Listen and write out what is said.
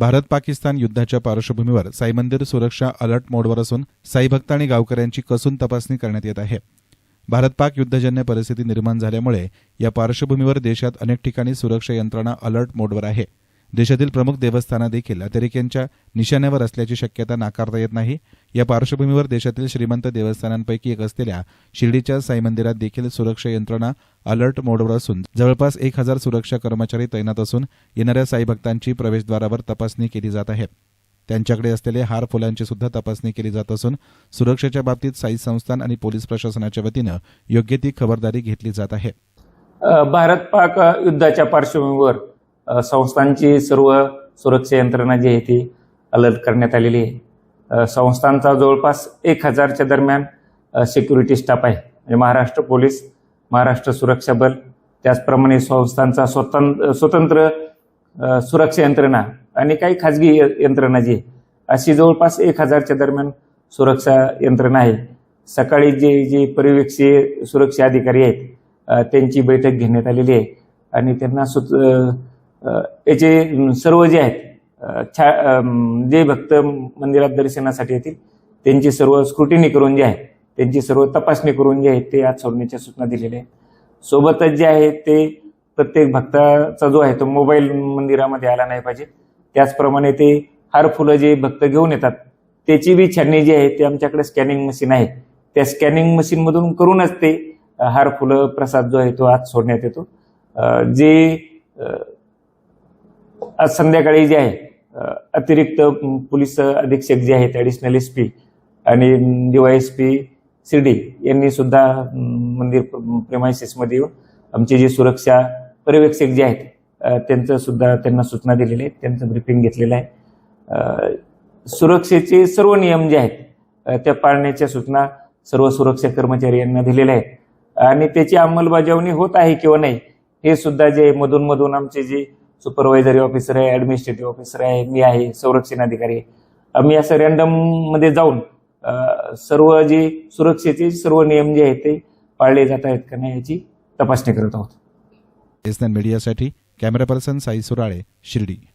भारत पाकिस्तान युद्धाच्या पार्श्वभूमीवर साई मंदिर सुरक्षा अलर्ट मोडवर असून साई भक्त आणि गावकऱ्यांची कसून तपासणी करण्यात येत आहे. भारत पाक युद्धजन्य परिस्थिती निर्माण झाल्यामुळे या पार्श्वभूमीवर देशात अनेक ठिकाणी सुरक्षा यंत्रणा अलर्ट मोडवर आहे. देशातील प्रमुख देवस्थानं देखील अतिरेक्यांच्या निशाण्यावर असल्याची शक्यता नाकारता येत नाही. या पार्श्वभूमीवर देशातील श्रीमंत देवस्थानांपैकी एक असलेल्या शिर्डीच्या साई मंदिरात देखील सुरक्षा यंत्रणा अलर्ट मोडवर असून जवळपास एक हजार सुरक्षा कर्मचारी तैनात असून येणाऱ्या साई भक्तांची प्रवेशद्वारावर तपासणी केली जात आहे. त्यांच्याकडे असलेले हार फुलांची सुद्धा तपासणी केली जात असून सुरक्षेच्या बाबतीत साई संस्थान आणि पोलीस प्रशासनाच्या वतीनं योग्य ती खबरदारी घेतली जात आहे. भारत पाक युद्धाच्या पार्श्वभूमीवर संस्थांची सर्व सुरक्षा यंत्रणा जी आहे ती अलर्ट करण्यात आलेली आहे. संस्थांचा जवळपास एक हजारच्या दरम्यान सिक्युरिटी स्टाफ आहे. म्हणजे महाराष्ट्र पोलीस महाराष्ट्र सुरक्षा बल त्याचप्रमाणे संस्थांचा स्वतंत्र स्वतंत्र सुरक्षा यंत्रणा आणि काही खाजगी य- यंत्रणा जी अशी जवळपास एक हजारच्या दरम्यान सुरक्षा यंत्रणा आहे. सकाळी जे जे परिवेक्षीय सुरक्षा अधिकारी आहेत त्यांची बैठक घेण्यात आलेली आहे. आणि त्यांना सु याचे सर्व जे आहेत छा जे भक्त मंदिरात दर्शनासाठी येतील त्यांची सर्व स्क्रुटिनी करून जे आहे त्यांची सर्व तपासणी करून जे आहे ते आज सोडण्याच्या सूचना दिलेल्या आहेत. सोबतच जे आहे ते प्रत्येक भक्ताचा जो आहे तो मोबाईल मंदिरामध्ये आला नाही पाहिजे. त्याचप्रमाणे ते हार फुलं जे भक्त घेऊन येतात त्याची बी छाननी जी आहे ते आमच्याकडे स्कॅनिंग मशीन आहे. त्या स्कॅनिंग मशीनमधून करूनच ते हार फुलं प्रसाद जो आहे तो आज सोडण्यात येतो. जे आज संध्याकाळी जे आहे अतिरिक्त पोलीस अधीक्षक जे आहेत ॲडिशनल एस पी आणि D Y S P Shirdi यांनी सुद्धा मंदिर प्रेमायसेसमध्ये येऊन आमचे जे सुरक्षा पर्यवेक्षक जे आहेत त्यांचं सुद्धा त्यांना सूचना दिलेल्या आहेत त्यांचं ब्रिफिंग घेतलेलं आहे. सुरक्षेचे सर्व नियम जे आहेत त्या पाळण्याच्या सूचना सर्व सुरक्षा कर्मचारी यांना दिलेल्या आहेत. आणि त्याची अंमलबजावणी होत आहे किंवा नाही हे सुद्धा जे मधून मधून आमचे जे सुपरवायझरी ऑफिसर आहे ॲडमिनिस्ट्रेटिव्ह ऑफिसर आहे मी आहे संरक्षण अधिकारी आहे. आम्ही असं रँडममध्ये जाऊन सर्व जे सुरक्षेचे सर्व नियम जे आहेत ते पाळले जात आहेत का नाही याची तपासणी करत आहोत. एसएन मीडियासाठी कॅमेरा पर्सन साई सुराळे शिर्डी